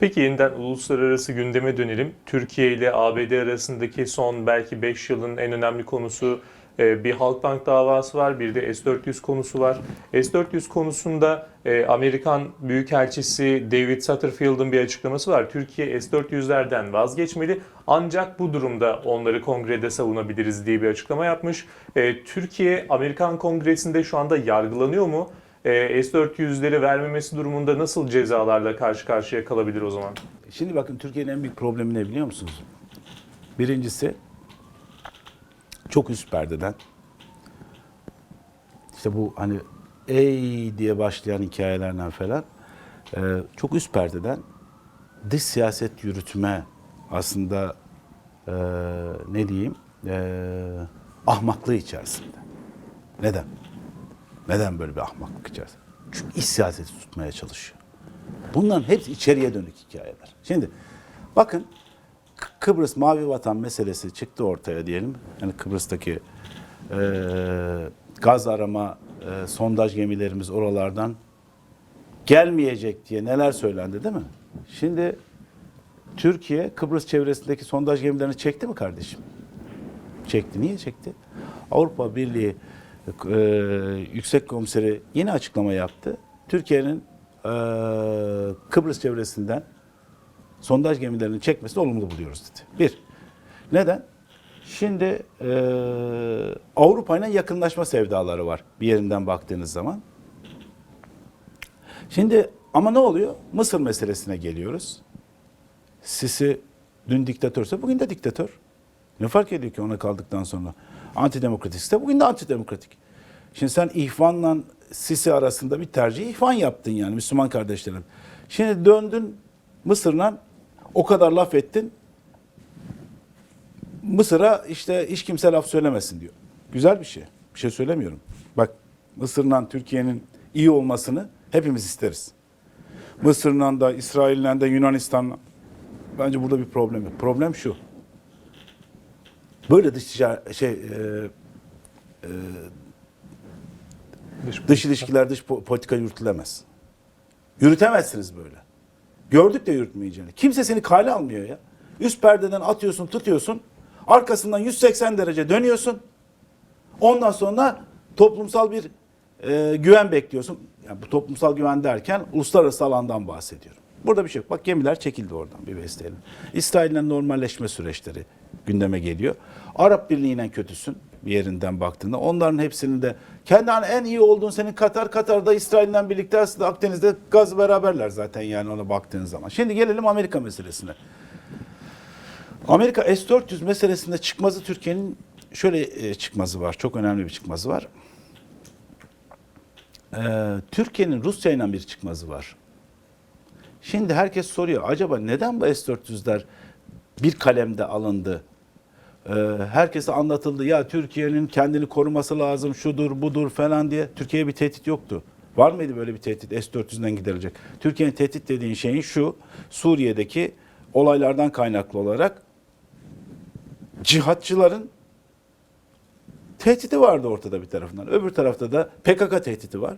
Peki yeniden uluslararası gündeme dönelim. Türkiye ile ABD arasındaki son belki 5 yılın en önemli konusu e, bir Halkbank davası var, bir de S-400 konusu var. S-400 konusunda e, Amerikan Büyükelçisi David Satterfield'ın bir açıklaması var. Türkiye S-400'lerden vazgeçmeli ancak bu durumda onları kongrede savunabiliriz diye bir açıklama yapmış. E, Türkiye Amerikan Kongresi'nde şu anda yargılanıyor mu? E, S-400'leri vermemesi durumunda nasıl cezalarla karşı karşıya kalabilir o zaman? Şimdi bakın Türkiye'nin en büyük problemi ne biliyor musunuz? Birincisi çok üst perdeden işte bu hani ey diye başlayan hikayelerden falan e, çok üst perdeden dış siyaset yürütme aslında e, ne diyeyim e, ahmaklığı içerisinde. Neden? Neden böyle bir ahmaklık içerisinde? Çünkü iç siyaseti tutmaya çalışıyor. Bunların hepsi içeriye dönük hikayeler. Şimdi bakın Kıbrıs Mavi Vatan meselesi çıktı ortaya diyelim. Yani Kıbrıs'taki e, gaz arama e, sondaj gemilerimiz oralardan gelmeyecek diye neler söylendi değil mi? Şimdi Türkiye Kıbrıs çevresindeki sondaj gemilerini çekti mi kardeşim? Çekti. Niye çekti? Avrupa Birliği e, Yüksek Komiseri yeni açıklama yaptı. Türkiye'nin e, Kıbrıs çevresinden sondaj gemilerinin çekmesini olumlu buluyoruz dedi. Bir. Neden? Şimdi e, Avrupa ile yakınlaşma sevdaları var bir yerinden baktığınız zaman. Şimdi ama ne oluyor? Mısır meselesine geliyoruz. Sisi dün diktatörse bugün de diktatör. Ne fark ediyor ki ona kaldıktan sonra? Antidemokratikse bugün de antidemokratik. Şimdi sen İhvan'la Sisi arasında bir tercih İhvan yaptın yani Müslüman kardeşlerim. Şimdi döndün Mısır'la o kadar laf ettin. Mısır'a işte hiç kimse laf söylemesin diyor. Güzel bir şey. Bir şey söylemiyorum. Bak Mısır'la Türkiye'nin iyi olmasını hepimiz isteriz. Mısır'la da, İsrail'le de, Yunanistan'la. Bence burada bir problem yok. Problem şu. Böyle dış ticaret, şey, e, Dış- dış ilişkiler, dış po- politika yürütülemez. Yürütemezsiniz böyle. Gördük de yürütmeyeceğini. Kimse seni kale almıyor ya. Üst perdeden atıyorsun, tutuyorsun. Arkasından 180 derece dönüyorsun. Ondan sonra toplumsal bir e, güven bekliyorsun. Yani bu toplumsal güven derken uluslararası alandan bahsediyorum. Burada bir şey yok. Bak gemiler çekildi oradan bir vesileyle. İsrail'le normalleşme süreçleri gündeme geliyor. Arap Birliği'yle kötüsün bir yerinden baktığında. Onların hepsinin de kendi en iyi olduğun senin Katar. Katar'da İsrail'le birlikte aslında Akdeniz'de gaz beraberler zaten yani ona baktığın zaman. Şimdi gelelim Amerika meselesine. Amerika S-400 meselesinde çıkmazı Türkiye'nin şöyle e, çıkmazı var. Çok önemli bir çıkmazı var. Ee, Türkiye'nin Rusya ile bir çıkmazı var. Şimdi herkes soruyor acaba neden bu S-400'ler bir kalemde alındı? Ee, herkese anlatıldı ya Türkiye'nin kendini koruması lazım şudur budur falan diye. Türkiye'ye bir tehdit yoktu. Var mıydı böyle bir tehdit S-400'den giderecek? Türkiye'nin tehdit dediğin şeyin şu Suriye'deki olaylardan kaynaklı olarak cihatçıların tehdidi vardı ortada bir tarafından. Öbür tarafta da PKK tehdidi var.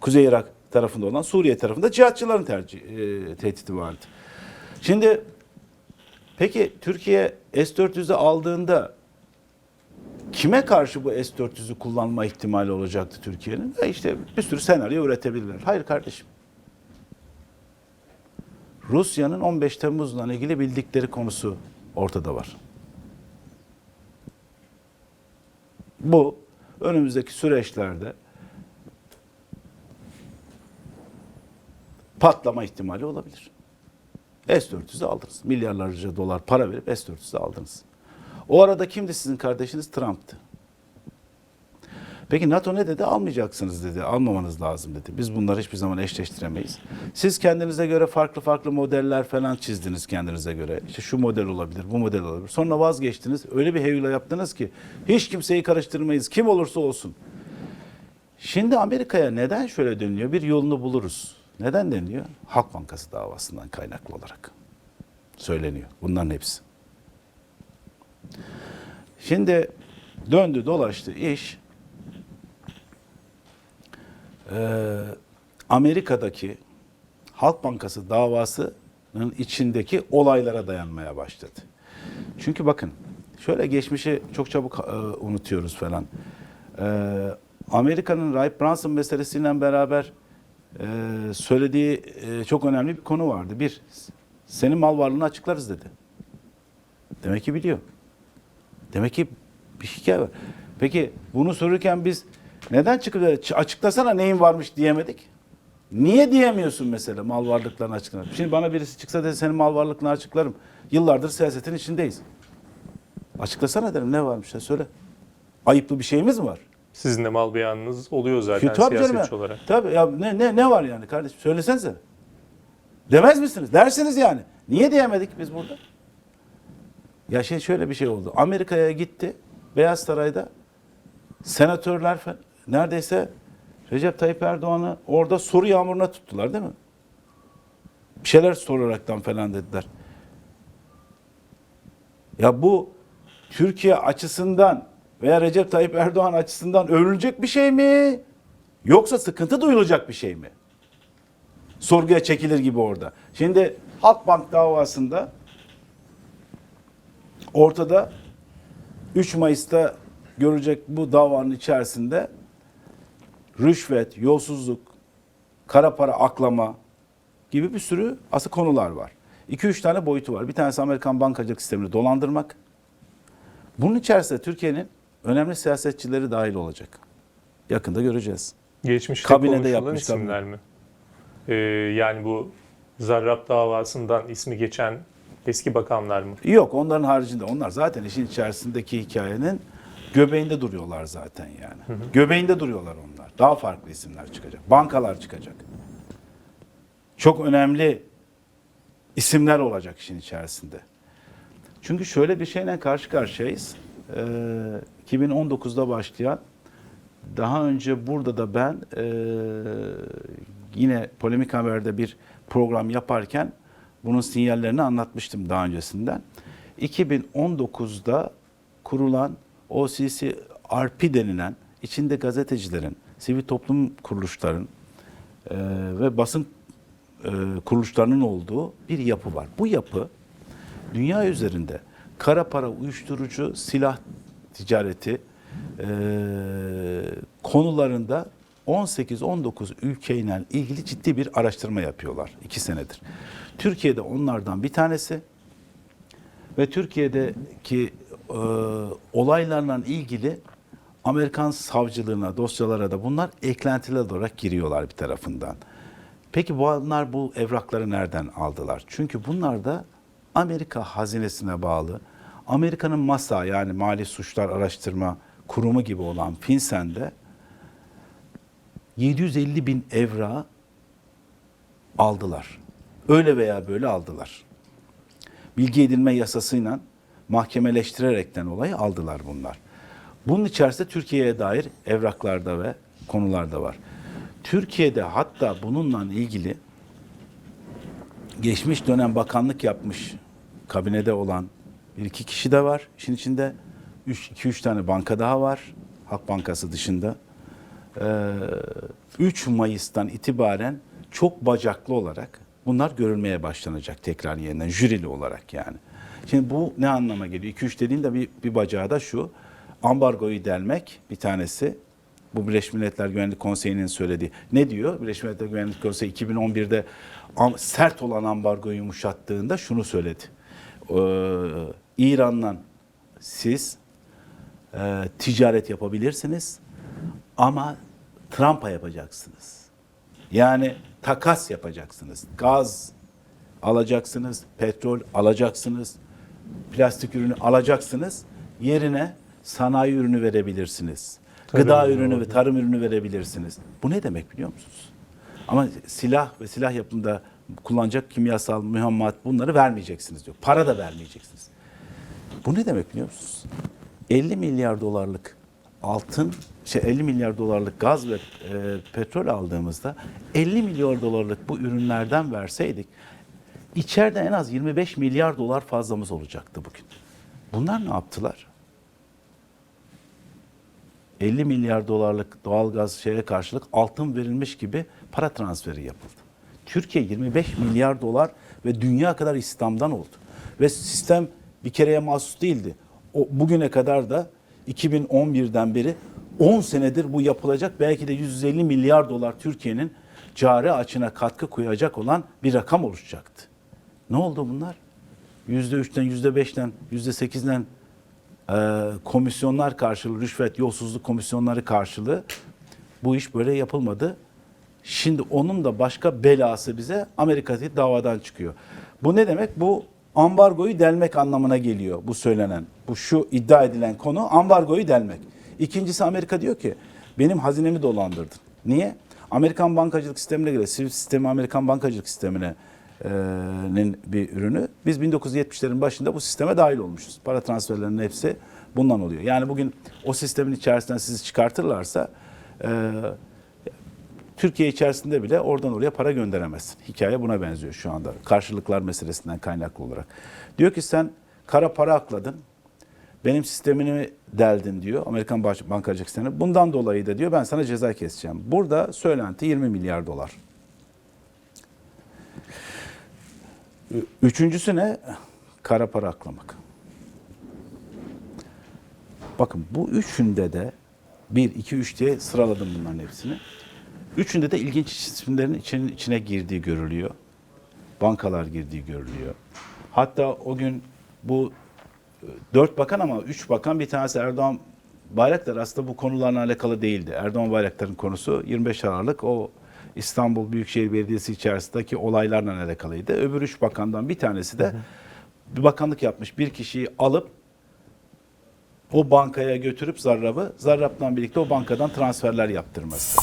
Kuzey Irak tarafında olan Suriye tarafında cihatçıların tercih, e, tehdidi vardı. Şimdi peki Türkiye S-400'ü aldığında kime karşı bu S-400'ü kullanma ihtimali olacaktı Türkiye'nin? E işte bir sürü senaryo üretebilirler. Hayır kardeşim. Rusya'nın 15 Temmuz'la ilgili bildikleri konusu ortada var. Bu önümüzdeki süreçlerde patlama ihtimali olabilir. S-400'ü aldınız. Milyarlarca dolar para verip S-400'ü aldınız. O arada kimdi sizin kardeşiniz? Trump'tı. Peki NATO ne dedi? Almayacaksınız dedi. Almamanız lazım dedi. Biz bunları hiçbir zaman eşleştiremeyiz. Siz kendinize göre farklı farklı modeller falan çizdiniz kendinize göre. İşte şu model olabilir, bu model olabilir. Sonra vazgeçtiniz. Öyle bir heyula yaptınız ki hiç kimseyi karıştırmayız. Kim olursa olsun. Şimdi Amerika'ya neden şöyle deniliyor? Bir yolunu buluruz. Neden deniliyor? Halk Bankası davasından kaynaklı olarak söyleniyor. Bunların hepsi. Şimdi döndü dolaştı iş Ee, Amerika'daki Halk Bankası davası içindeki olaylara dayanmaya başladı. Çünkü bakın şöyle geçmişi çok çabuk e, unutuyoruz falan. E, Amerika'nın Rahip Brunson meselesiyle beraber e, söylediği e, çok önemli bir konu vardı. Bir, senin mal varlığını açıklarız dedi. Demek ki biliyor. Demek ki bir hikaye var. Peki bunu sorurken biz neden çıkıp da "Ç- açıklasana neyin varmış diyemedik? Niye diyemiyorsun mesela mal varlıklarını açıklar? Şimdi bana birisi çıksa da senin mal varlıklarını açıklarım. Yıllardır siyasetin içindeyiz. Açıklasana derim ne varmış da söyle. Ayıplı bir şeyimiz mi var? Sizin de mal beyanınız oluyor zaten Tabii canım siyasetçi ya. olarak. Tabii ya ne, ne, ne var yani kardeşim söylesenize. Demez misiniz? Dersiniz yani. Niye diyemedik biz burada? Ya şey şöyle bir şey oldu. Amerika'ya gitti. Beyaz Saray'da senatörler neredeyse Recep Tayyip Erdoğan'ı orada soru yağmuruna tuttular değil mi? Bir şeyler soraraktan falan dediler. Ya bu Türkiye açısından veya Recep Tayyip Erdoğan açısından övülecek bir şey mi? Yoksa sıkıntı duyulacak bir şey mi? Sorguya çekilir gibi orada. Şimdi Halkbank davasında ortada 3 Mayıs'ta görecek bu davanın içerisinde rüşvet, yolsuzluk, kara para aklama gibi bir sürü asıl konular var. 2-3 tane boyutu var. Bir tanesi Amerikan bankacılık sistemini dolandırmak. Bunun içerisinde Türkiye'nin önemli siyasetçileri dahil olacak. Yakında göreceğiz. Geçmişte Kabinede yapmış, isimler mi? Ee, yani bu Zarrab davasından ismi geçen eski bakanlar mı? Yok onların haricinde onlar zaten işin içerisindeki hikayenin göbeğinde duruyorlar zaten yani. Göbeğinde duruyorlar onlar. Daha farklı isimler çıkacak. Bankalar çıkacak. Çok önemli isimler olacak işin içerisinde. Çünkü şöyle bir şeyle karşı karşıyayız. Ee, 2019'da başlayan daha önce burada da ben e, yine Polemik Haber'de bir program yaparken bunun sinyallerini anlatmıştım daha öncesinden. 2019'da kurulan OCC-RP denilen içinde gazetecilerin, sivil toplum kuruluşların e, ve basın e, kuruluşlarının olduğu bir yapı var. Bu yapı dünya üzerinde kara para, uyuşturucu, silah ticareti e, konularında 18-19 ülkeyle ilgili ciddi bir araştırma yapıyorlar. iki senedir. Türkiye'de onlardan bir tanesi ve Türkiye'deki e, olaylarla ilgili Amerikan savcılığına, dosyalara da bunlar eklentiler olarak giriyorlar bir tarafından. Peki bunlar bu evrakları nereden aldılar? Çünkü bunlar da Amerika hazinesine bağlı, Amerika'nın MASA yani Mali Suçlar Araştırma Kurumu gibi olan FinCEN'de 750 bin evra aldılar. Öyle veya böyle aldılar. Bilgi edinme yasasıyla mahkemeleştirerekten olayı aldılar bunlar. Bunun içerisinde Türkiye'ye dair evraklarda ve konularda var. Türkiye'de hatta bununla ilgili geçmiş dönem bakanlık yapmış kabinede olan bir iki kişi de var. İşin içinde 2-3 tane banka daha var. Halk Bankası dışında. Ee, 3 Mayıs'tan itibaren çok bacaklı olarak bunlar görülmeye başlanacak tekrar yeniden jürili olarak yani. Şimdi bu ne anlama geliyor? 2-3 dediğin de bir, bir bacağı da şu. Ambargoyu delmek bir tanesi. Bu Birleşmiş Milletler Güvenlik Konseyi'nin söylediği. Ne diyor? Birleşmiş Milletler Güvenlik Konseyi 2011'de am- sert olan ambargoyu yumuşattığında şunu söyledi. Ee, İran'la siz e, ticaret yapabilirsiniz ama Trump'a yapacaksınız. Yani takas yapacaksınız. Gaz alacaksınız, petrol alacaksınız, plastik ürünü alacaksınız. Yerine sanayi ürünü verebilirsiniz. Tarım Gıda ürünü ve tarım ürünü verebilirsiniz. Bu ne demek biliyor musunuz? Ama silah ve silah yapımında kullanacak kimyasal mühemmat bunları vermeyeceksiniz diyor. Para da vermeyeceksiniz. Bu ne demek biliyor musunuz? 50 milyar dolarlık altın, şey 50 milyar dolarlık gaz ve e, petrol aldığımızda 50 milyar dolarlık bu ürünlerden verseydik içeride en az 25 milyar dolar fazlamız olacaktı bugün. Bunlar ne yaptılar? 50 milyar dolarlık doğalgaz şeye karşılık altın verilmiş gibi para transferi yapıldı. Türkiye 25 milyar dolar ve dünya kadar istihdamdan oldu. Ve sistem bir kereye mahsus değildi. O bugüne kadar da 2011'den beri 10 senedir bu yapılacak belki de 150 milyar dolar Türkiye'nin cari açına katkı koyacak olan bir rakam oluşacaktı. Ne oldu bunlar? %3'ten, %5'ten, %8'den e, komisyonlar karşılığı, rüşvet, yolsuzluk komisyonları karşılığı bu iş böyle yapılmadı. Şimdi onun da başka belası bize Amerika'daki davadan çıkıyor. Bu ne demek? Bu ambargoyu delmek anlamına geliyor bu söylenen. Bu şu iddia edilen konu ambargoyu delmek. İkincisi Amerika diyor ki benim hazinemi dolandırdın. Niye? Amerikan bankacılık sistemine göre sivil sistemi Amerikan bankacılık sistemine bir ürünü. Biz 1970'lerin başında bu sisteme dahil olmuşuz. Para transferlerinin hepsi bundan oluyor. Yani bugün o sistemin içerisinden sizi çıkartırlarsa Türkiye içerisinde bile oradan oraya para gönderemezsin. Hikaye buna benziyor şu anda. Karşılıklar meselesinden kaynaklı olarak. Diyor ki sen kara para akladın. Benim sistemimi deldin diyor. Amerikan bankacılık sistemi. Bundan dolayı da diyor ben sana ceza keseceğim. Burada söylenti 20 milyar dolar. Üçüncüsü ne? Kara para aklamak. Bakın bu üçünde de 1, 2, 3 diye sıraladım bunların hepsini. Üçünde de ilginç isimlerin için, içine girdiği görülüyor. Bankalar girdiği görülüyor. Hatta o gün bu e, dört bakan ama üç bakan bir tanesi Erdoğan Bayraktar aslında bu konularla alakalı değildi. Erdoğan Bayraktar'ın konusu 25 Aralık o İstanbul Büyükşehir Belediyesi içerisindeki olaylarla alakalıydı. Öbür üç bakandan bir tanesi de bir bakanlık yapmış bir kişiyi alıp o bankaya götürüp zarrabı, zarrapla birlikte o bankadan transferler yaptırması.